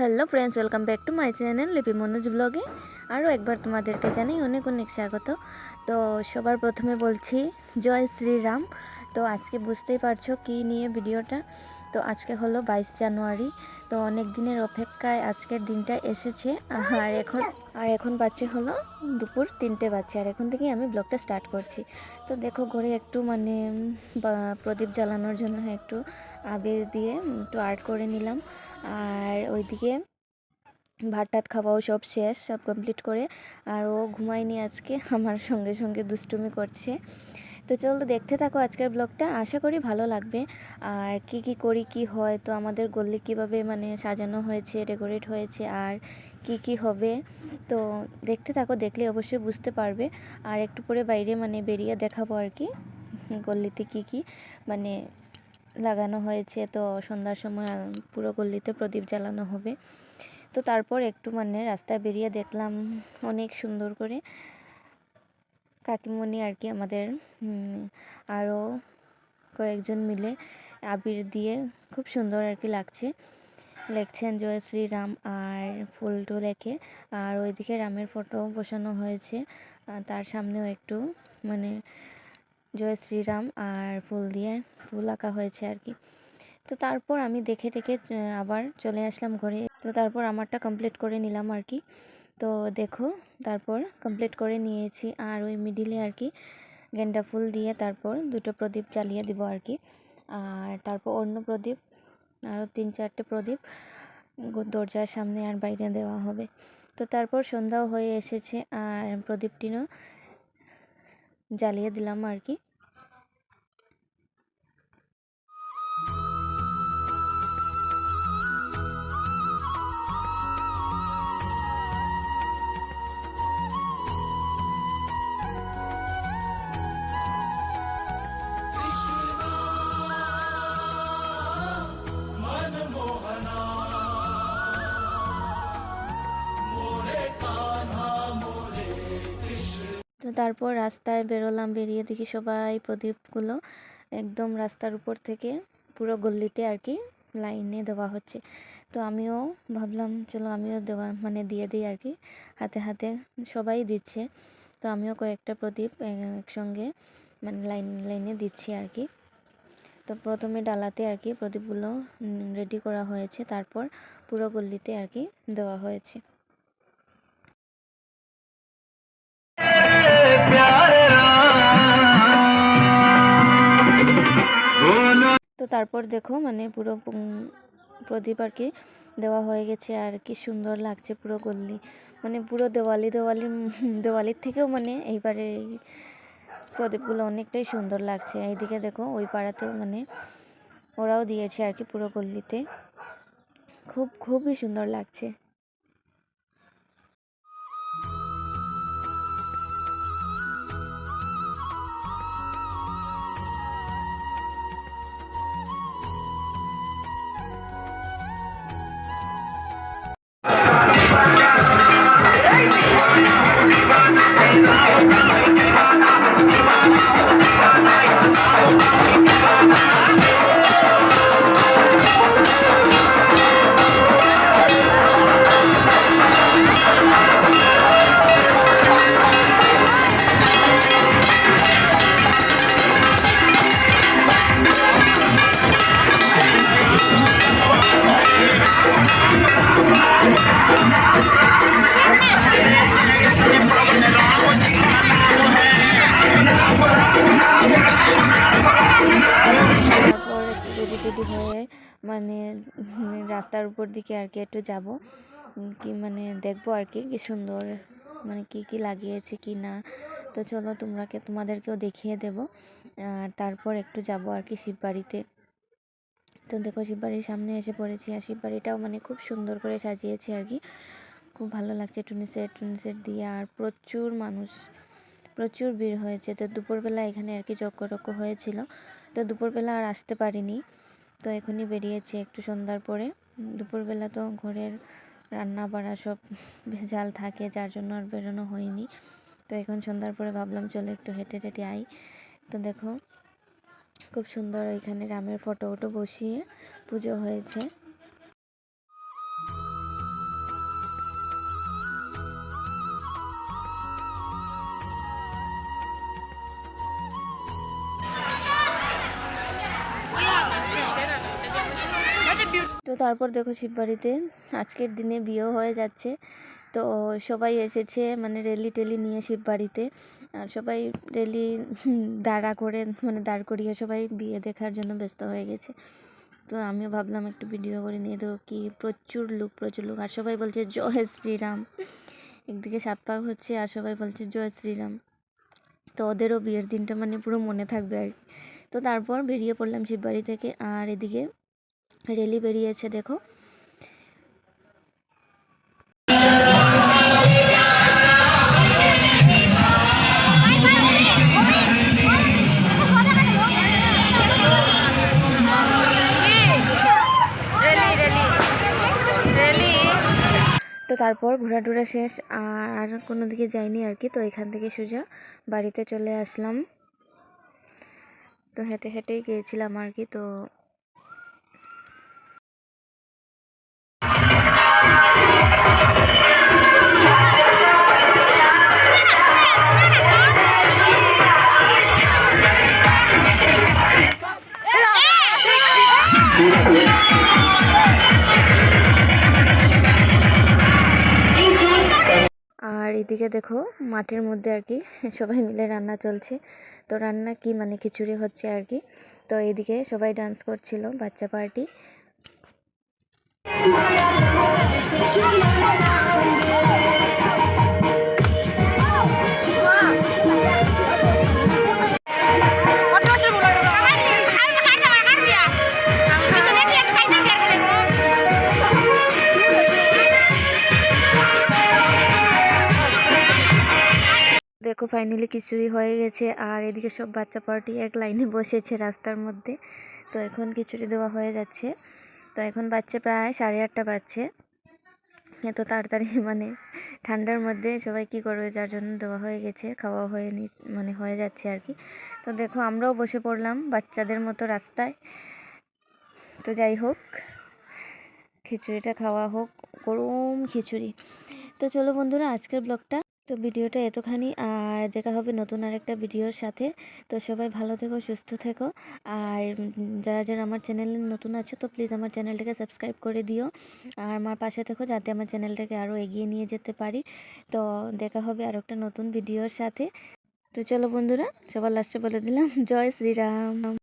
Hello friends, welcome back to my channel Lipi Manoj ব্লগে। আরও একবার তোমাদেরকে জানাই অনেক অনেক স্বাগত। তো সবার প্রথমে বলছি, জয় শ্রীরাম। তো আজকে বুঝতেই পারছ কি নিয়ে ভিডিওটা? তো আজকে হলো বাইশ জানুয়ারি। তো অনেক দিনের অপেক্ষায় আজকের দিনটা এসেছে। আর এখন আর এখন বাচ্চা হলো দুপুর তিনটে বাচ্চা আর এখন থেকেই আমি ব্লগটা স্টার্ট করছি। তো দেখো ঘরে একটু মানে প্রদীপ জ্বালানোর জন্য একটু আবির দিয়ে একটু আর্ট করে নিলাম। আর ওইদিকে ভাত টাত খাওয়াও সব শেষ, সব কমপ্লিট করে আর ও ঘুমায়নি আজকে, আমার সঙ্গে সঙ্গে দুষ্টুমি করছে। তো চলো দেখতে থাকো আজকের ব্লগটা, আশা করি ভালো লাগবে। আর কি কি করি, কি হয়, তো আমাদের গল্লি কীভাবে মানে সাজানো হয়েছে ডেকোরেট হয়েছে, আর কি কি হবে, তো দেখতে থাকো, দেখলে অবশ্যই বুঝতে পারবে। আর একটু পরে বাইরে মানে বেরিয়ে দেখাবো আর কি গল্লিতে কি কি মানে লাগানো হয়েছে। তো সন্ধ্যার সময় পুরো গল্লিতে প্রদীপ জ্বালানো হবে। তো তারপর একটু মানে রাস্তায় বেরিয়ে দেখলাম অনেক সুন্দর করে কাকিমণি আর কি আমাদের আরও কয়েকজন মিলে আবির দিয়ে খুব সুন্দর আর কি লাগছে। লেখছেন জয় শ্রীরাম আর ফুলটু লেখে আর ওইদিকে রামের ফটো বসানো হয়েছে। তার সামনেও একটু মানে জয় শ্রীরাম আর ফুল দিয়ে ফুল আঁকা হয়েছে আর কি। তো তারপর আমি দেখে আহ, আবার চলে আসলাম ঘরে। তো তারপর আমারটা কমপ্লিট করে নিলাম আর কি। তো দেখো তারপর কমপ্লিট করে নিয়েছি আর ওই মিডিলে আর কি গেন্ডা ফুল দিয়ে তারপর দুটো প্রদীপ জ্বালিয়ে দিব আর কি। আর তারপর অন্য প্রদীপ আরও তিন চারটে প্রদীপ দরজার সামনে আর বাইরে দেওয়া হবে। তো তারপর সন্ধ্যাও হয়ে এসেছে আর প্রদীপটিও জ্বালিয়ে দিলাম আর কি তারপর রাস্তায় বেরোলাম, বেরিয়ে দেখি সবাই প্রদীপগুলো একদম রাস্তার উপর থেকে পুরো গল্লিতে আর কি লাইনে দেওয়া হচ্ছে। তো আমিও ভাবলাম, চলো আমিও দেওয়া মানে দিয়ে দিই আর কি, হাতে হাতে সবাই দিচ্ছে। তো আমিও কয়েকটা প্রদীপ একসঙ্গে মানে লাইন, লাইনে দিচ্ছি আর কি। তো প্রথমে ডালাতে আর কি প্রদীপগুলো রেডি করা হয়েছে, তারপর পুরো গল্লিতে আর কি দেওয়া হয়েছে। তো তারপর দেখো মানে পুরো প্রদীপ আর কি দেওয়া হয়ে গেছে, আর কি সুন্দর লাগছে পুরো গল্লি মানে পুরো দেওয়ালি দেওয়ালি দেওয়ালির থেকেও মানে এইবারে এই প্রদীপগুলো অনেকটাই সুন্দর লাগছে। এইদিকে দেখো, ওই পাড়াতেও মানে ওরাও দিয়েছে আর কি পুরো গল্লিতে খুব, খুবই সুন্দর লাগছে। মানে রাস্তার উপর দিকে আর কি একটু যাব। কি মানে দেখব আর কি কি সুন্দর মানে কি কি লাগিয়েছে, কি না। তো চলো তোমরাকে তোমাদেরকেও দেখিয়ে দেব। আর তারপর একটু যাব আর কি শিববাড়িতে। তো দেখো শিববাড়ির সামনে এসে পড়েছি আর শিববাড়িটাও মানে খুব সুন্দর করে সাজিয়েছে আর কি। খুব ভালো লাগছে টুনি সেট টুনি সেট দিয়ে। আর প্রচুর মানুষ, প্রচুর ভিড় হয়েছে। তো দুপুরবেলা এখানে আর কি যজ্ঞ টজ্ঞ হয়েছিল। তো দুপুরবেলা আর আসতে পারিনি। তো এখনই বেরিয়েছি একটু সন্ধ্যার পরে। দুপুরবেলা তো ঘরের রান্না বাড়া সব ভেজাল থাকে, যার জন্য আর বেরোনো হয়নি। তো এখন সন্ধ্যার পরে ভাবলাম চলো একটু হেঁটে হেঁটে আই। তো দেখো, খুব সুন্দর ওইখানে রামের ফটো ওটো বসিয়ে পুজো হয়েছে। তো তারপর দেখো শিববাড়িতে, আজকের দিনে বিয়েও হয়ে যাচ্ছে। তো সবাই এসেছে মানে রেলি টেলি নিয়ে শিববাড়িতে। আর সবাই রেলি দাঁড়া করে মানে দাঁড় করিয়ে সবাই বিয়ে দেখার জন্য ব্যস্ত হয়ে গেছে। তো আমিও ভাবলাম একটু ভিডিও করে নিয়ে দেবো কি প্রচুর লোক প্রচুর লোক আর সবাই বলছে, জয় শ্রীরাম। একদিকে সাত পাক হচ্ছে, আর সবাই বলছে, জয় শ্রীরাম। তো ওদেরও বিয়ের দিনটা মানে পুরো মনে থাকবে আর কি। তো তারপর বেরিয়ে পড়লাম শিববাড়ি থেকে, আর এদিকে রেলি বেরিয়েছে দেখো। তো তারপর ঘোরা টুরা শেষ আর কোনো দিকে যাইনি আর কি তো এখান থেকে সোজা বাড়িতে চলে আসলাম। তো হেঁটে হেঁটেই গিয়েছিলাম আর কি তো এদিকে দেখো, মাঠের মধ্যে আর কি সবাই মিলে রান্না চলছে। তো রান্না কি মানে খিচুড়ি হচ্ছে আর কি। তো এইদিকে সবাই ডান্স করছিল, বাচ্চা পার্টি দেখো ফাইনালি খিচুড়ি হয়ে গেছে। আর এদিকে সব বাচ্চা পার্টি এক লাইনে বসেছে রাস্তার মধ্যে। তো এখন খিচুড়ি দেওয়া হয়ে যাচ্ছে। তো এখন বাচ্চা প্রায় সাড়ে আটটা বাজছে। এত তাড়াতাড়ি মানে ঠান্ডার মধ্যে সবাই কি করবে? যার জন্য দেওয়া হয়ে গেছে, খাওয়া হয়ে নি মানে হয়ে যাচ্ছে আর কি। তো দেখো আমরাও বসে পড়লাম বাচ্চাদের মতো রাস্তায়। তো যাই হোক, খিচুড়িটা খাওয়া হোক, গরম খিচুড়ি। তো চলো বন্ধুরা, আজকের ব্লগটা তো ভিডিওটা এতখানি। আর দেখা হবে নতুন আরেকটা ভিডিওর সাথে। তো সবাই ভালো থেকো, সুস্থ থেকো। আর যারা যারা আমার চ্যানেলে নতুন আছো, তো প্লিজ আমার চ্যানেলটাকে সাবস্ক্রাইব করে দিও। আর আমার পাশে থেকো, যাতে আমার চ্যানেলটাকে আরও এগিয়ে নিয়ে যেতে পারি। তো দেখা হবে আর একটা নতুন ভিডিওর সাথে। তো চলো বন্ধুরা, সবার লাস্টে বলে দিলাম, জয় শ্রীরাম।